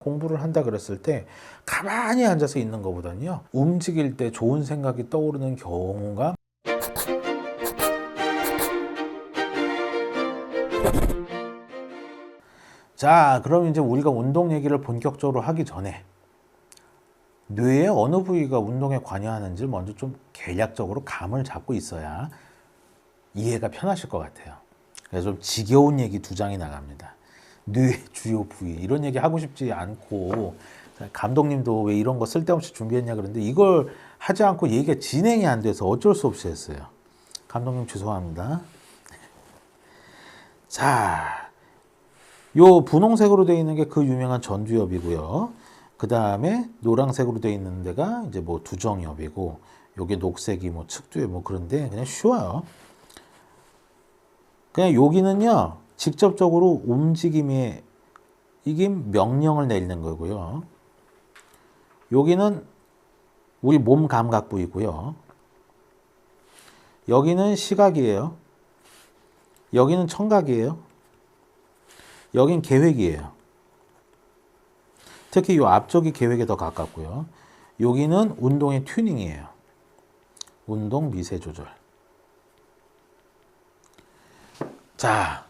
공부를 한다 그랬을 때 가만히 앉아서 있는 것보다는요 움직일 때 좋은 생각이 떠오르는 경우가 자 그럼 이제 우리가 운동 얘기를 본격적으로 하기 전에 뇌의 어느 부위가 운동에 관여하는지 먼저 좀 계략적으로 감을 잡고 있어야 이해가 편하실 것 같아요. 그래서 좀 지겨운 얘기 두 장이 나갑니다. 뇌 주요 부위 이런 얘기 하고 싶지 않고 감독님도 왜 이런 거 쓸데없이 준비했냐 그러는데 이걸 하지 않고 얘기가 진행이 안 돼서 어쩔 수 없이 했어요. 감독님 죄송합니다. 자, 요 분홍색으로 되어 있는 게 그 유명한 전두엽이고요. 그 다음에 노란색으로 되어 있는 데가 이제 뭐 두정엽이고, 요게 녹색이 뭐 측두엽 뭐 그런데 그냥 쉬워요. 그냥 여기는요 직접적으로 움직임에 이게 명령을 내리는 거고요. 여기는 우리 몸 감각 부위고요. 여기는 시각이에요. 여기는 청각이에요. 여긴 계획이에요. 특히 이 앞쪽이 계획에 더 가깝고요. 여기는 운동의 튜닝이에요. 운동 미세 조절. 자, 아,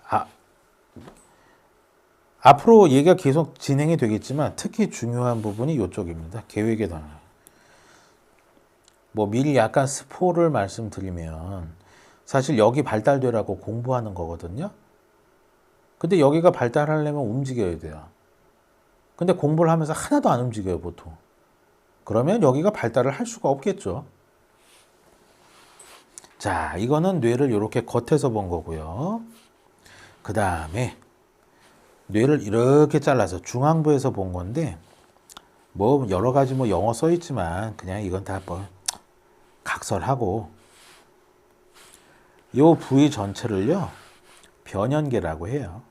앞으로 얘기가 계속 진행이 되겠지만 특히 중요한 부분이 이쪽입니다. 계획에 관한. 뭐 미리 약간 스포를 말씀드리면 사실 여기 발달되라고 공부하는 거거든요. 근데 여기가 발달하려면 움직여야 돼요. 근데 공부를 하면서 하나도 안 움직여요, 보통. 그러면 여기가 발달을 할 수가 없겠죠. 자, 이거는 뇌를 이렇게 겉에서 본 거고요. 그 다음에 뇌를 이렇게 잘라서 중앙부에서 본 건데 뭐 여러 가지 뭐 영어 써 있지만 그냥 이건 다 뭐 각설하고 요 부위 전체를요 변연계라고 해요.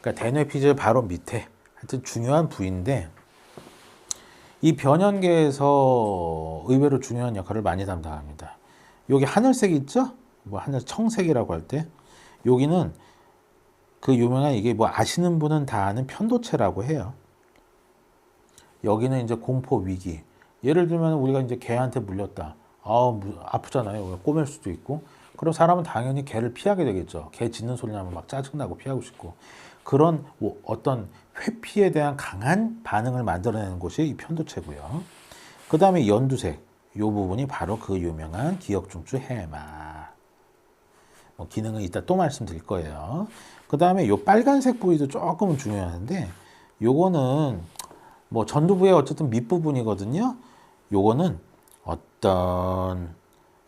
그러니까 대뇌피질 바로 밑에 하여튼 중요한 부위인데 이 변연계에서 의외로 중요한 역할을 많이 담당합니다. 여기 하늘색 있죠? 뭐 하늘 청색이라고 할 때 여기는 그 유명한 이게 뭐 아시는 분은 다 아는 편도체라고 해요. 여기는 이제 공포 위기. 예를 들면 우리가 이제 개한테 물렸다. 아, 아프잖아요. 꼬맬 수도 있고. 그럼 사람은 당연히 개를 피하게 되겠죠. 개 짖는 소리 나면 막 짜증나고 피하고 싶고. 그런 뭐 어떤 회피에 대한 강한 반응을 만들어내는 곳이 이 편도체고요. 그 다음에 연두색. 이 부분이 바로 그 유명한 기억중추 해마. 뭐 기능은 이따 또 말씀드릴 거예요. 그 다음에 요 빨간색 부위도 조금은 중요한데 요거는 뭐 전두부의 어쨌든 밑부분이거든요. 요거는 어떤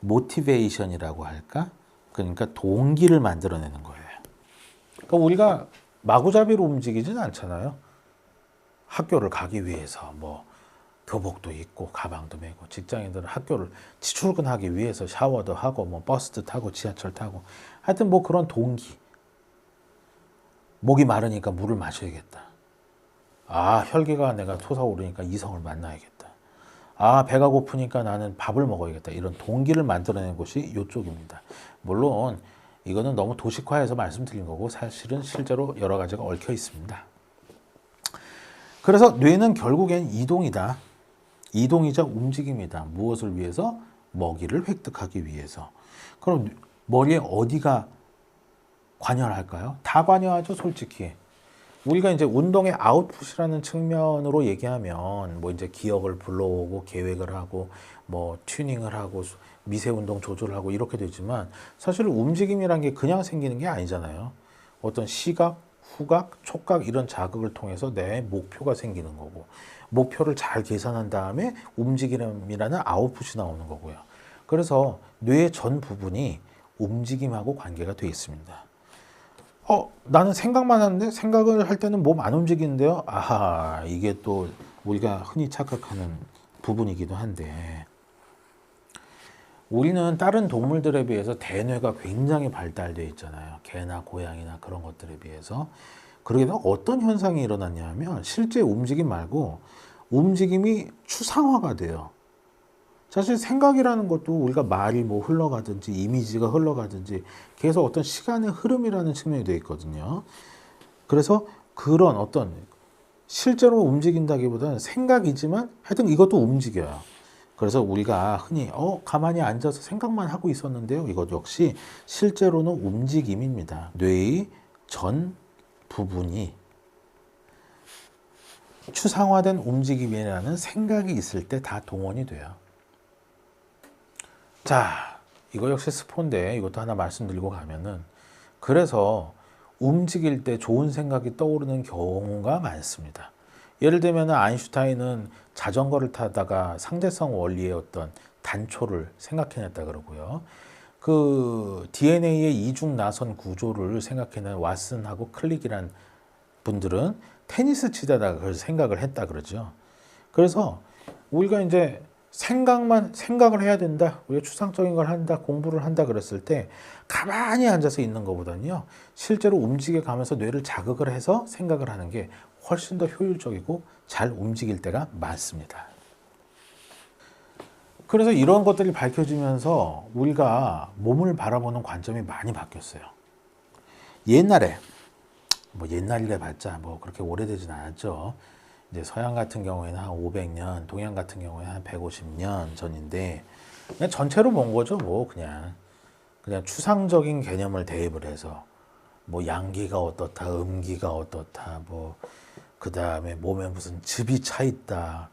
모티베이션이라고 할까? 그러니까 동기를 만들어내는 거예요. 그러니까 우리가 마구잡이로 움직이지는 않잖아요. 학교를 가기 위해서 뭐 교복도 입고 가방도 메고 직장인들은 학교를 출근하기 위해서 샤워도 하고 뭐 버스도 타고 지하철 타고 하여튼 뭐 그런 동기 목이 마르니까 물을 마셔야겠다 아 혈기가 내가 솟아오르니까 이성을 만나야겠다 아 배가 고프니까 나는 밥을 먹어야겠다 이런 동기를 만들어내는 곳이 이쪽입니다 물론 이거는 너무 도식화해서 말씀드린 거고 사실은 실제로 여러 가지가 얽혀 있습니다 그래서 뇌는 결국엔 이동이다 이동이자 움직임이다. 무엇을 위해서? 먹이를 획득하기 위해서. 그럼 머리에 어디가 관여를 할까요? 다 관여하죠, 솔직히. 우리가 이제 운동의 아웃풋이라는 측면으로 얘기하면 뭐 이제 기억을 불러오고 계획을 하고 뭐 튜닝을 하고 미세 운동 조절을 하고 이렇게 되지만 사실 움직임이란 게 그냥 생기는 게 아니잖아요. 어떤 시각, 후각, 촉각 이런 자극을 통해서 내 목표가 생기는 거고 목표를 잘 계산한 다음에 움직임이라는 아웃풋이 나오는 거고요. 그래서 뇌의 전 부분이 움직임하고 관계가 되어 있습니다. 어, 나는 생각만 하는데 생각을 할 때는 몸 안 움직이는데요. 아하, 이게 또 우리가 흔히 착각하는 부분이기도 한데 우리는 다른 동물들에 비해서 대뇌가 굉장히 발달되어 있잖아요. 개나 고양이나 그런 것들에 비해서. 그러게 어떤 현상이 일어났냐면 실제 움직임 말고 움직임이 추상화가 돼요. 사실 생각이라는 것도 우리가 말이 뭐 흘러가든지 이미지가 흘러가든지 계속 어떤 시간의 흐름이라는 측면이 되어 있거든요. 그래서 그런 어떤 실제로 움직인다기보다는 생각이지만 하여튼 이것도 움직여요. 그래서 우리가 흔히 어 가만히 앉아서 생각만 하고 있었는데요. 이것 역시 실제로는 움직임입니다. 뇌의 전 부분이 추상화된 움직임이라는 생각이 있을 때 다 동원이 돼요. 자, 이거 역시 스폰데 이것도 하나 말씀드리고 가면은 그래서 움직일 때 좋은 생각이 떠오르는 경우가 많습니다. 예를 들면 아인슈타인은 자전거를 타다가 상대성 원리의 어떤 단초를 생각해냈다 그러고요. 그 DNA의 이중 나선 구조를 생각해낸 왓슨하고 클릭이란 분들은 테니스 치다가 그걸 생각을 했다 그러죠. 그래서 우리가 이제 생각만 생각을 해야 된다. 우리가 추상적인 걸 한다, 공부를 한다 그랬을 때 가만히 앉아서 있는 것보다는요. 실제로 움직여 가면서 뇌를 자극을 해서 생각을 하는 게 훨씬 더 효율적이고 잘 움직일 때가 많습니다. 그래서 이런 것들이 밝혀지면서 우리가 몸을 바라보는 관점이 많이 바뀌었어요. 옛날에 뭐 옛날이래 봤자 뭐 그렇게 오래되진 않았죠. 이제 서양 같은 경우에는 한 500년, 동양 같은 경우에는 한 150년 전인데 그냥 전체로 본 거죠. 뭐 그냥 그냥 추상적인 개념을 대입을 해서 뭐 양기가 어떻다, 음기가 어떻다, 뭐 그 다음에 몸에 무슨 즙이 차 있다,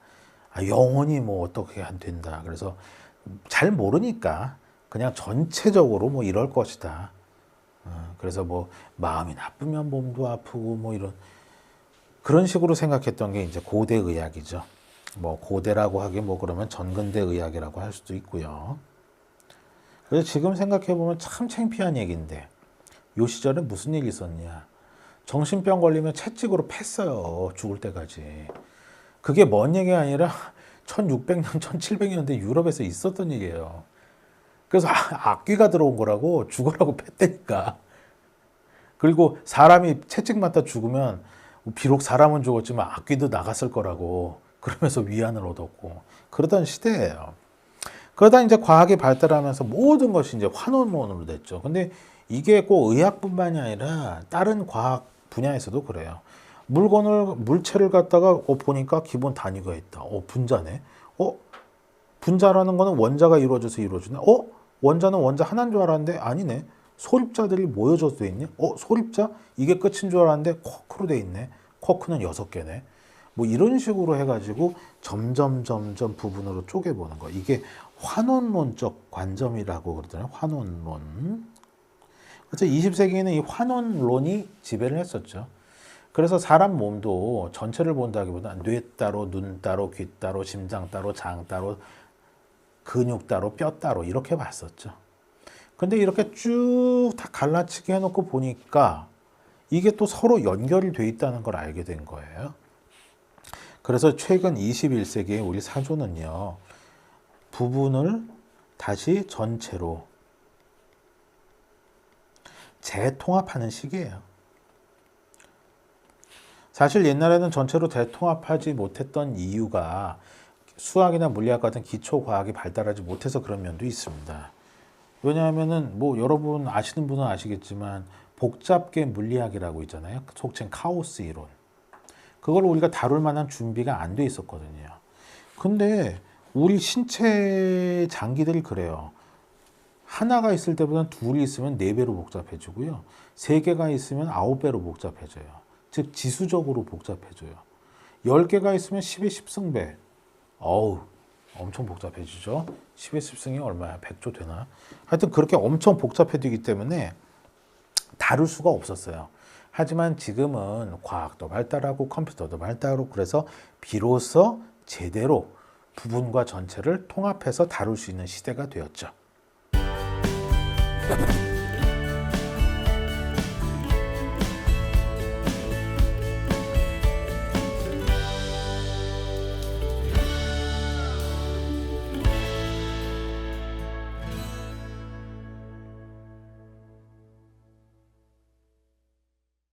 아, 영혼이 뭐 어떻게 안 된다. 그래서 잘 모르니까 그냥 전체적으로 뭐 이럴 것이다. 어, 그래서 뭐 마음이 나쁘면 몸도 아프고 뭐 이런 그런 식으로 생각했던 게 이제 고대 의학이죠. 뭐 고대라고 하기 뭐 그러면 전근대 의학이라고 할 수도 있고요. 그래서 지금 생각해 보면 참 창피한 얘기인데 요 시절에 무슨 일이 있었냐? 정신병 걸리면 채찍으로 팼어요. 죽을 때까지. 그게 먼 얘기가 아니라 1600년, 1700년대 유럽에서 있었던 일이에요. 그래서 아, 악귀가 들어온 거라고 죽으라고 팼다니까. 그리고 사람이 채찍 맞다 죽으면 비록 사람은 죽었지만 악귀도 나갔을 거라고 그러면서 위안을 얻었고 그러던 시대예요. 그러다 이제 과학이 발달하면서 모든 것이 이제 환원론으로 됐죠. 근데 이게 꼭 의학뿐만이 아니라 다른 과학 분야에서도 그래요. 물건을 물체를 갖다가 어, 보니까 기본 단위가 있다. 어 분자네. 어 분자라는 거는 원자가 이루어져서 이루어지네. 어 원자는 원자 하나인 줄 알았는데 아니네. 소립자들이 모여져서 돼 있네. 어 소립자 이게 끝인 줄 알았는데 쿼크로 돼 있네. 쿼크는 여섯 개네. 뭐 이런 식으로 해가지고 점점 점점 부분으로 쪼개보는 거. 이게 환원론적 관점이라고 그러잖아요. 환원론. 그래서 20세기에는 이 환원론이 지배를 했었죠. 그래서 사람 몸도 전체를 본다기보다 뇌 따로, 눈 따로, 귀 따로, 심장 따로, 장 따로, 근육 따로, 뼈 따로 이렇게 봤었죠. 근데 이렇게 쭉 다 갈라치기 해놓고 보니까 이게 또 서로 연결이 돼 있다는 걸 알게 된 거예요. 그래서 최근 21세기의 우리 사조는요, 부분을 다시 전체로 재통합하는 시기예요. 사실 옛날에는 전체로 대통합하지 못했던 이유가 수학이나 물리학 같은 기초 과학이 발달하지 못해서 그런 면도 있습니다. 왜냐하면은 뭐 여러분 아시는 분은 아시겠지만 복잡계 물리학이라고 있잖아요. 속칭 카오스 이론. 그걸 우리가 다룰 만한 준비가 안 돼 있었거든요. 근데 우리 신체 장기들이 그래요. 하나가 있을 때보다 둘이 있으면 네 배로 복잡해지고요. 세 개가 있으면 아홉 배로 복잡해져요. 즉 지수적으로 복잡해져요. 열 개가 있으면 10의 10승배. 어우, 엄청 복잡해지죠. 10의 10승이 얼마야? 100조 되나? 하여튼 그렇게 엄청 복잡해지기 때문에 다룰 수가 없었어요. 하지만 지금은 과학도 발달하고 컴퓨터도 발달하고 그래서 비로소 제대로 부분과 전체를 통합해서 다룰 수 있는 시대가 되었죠.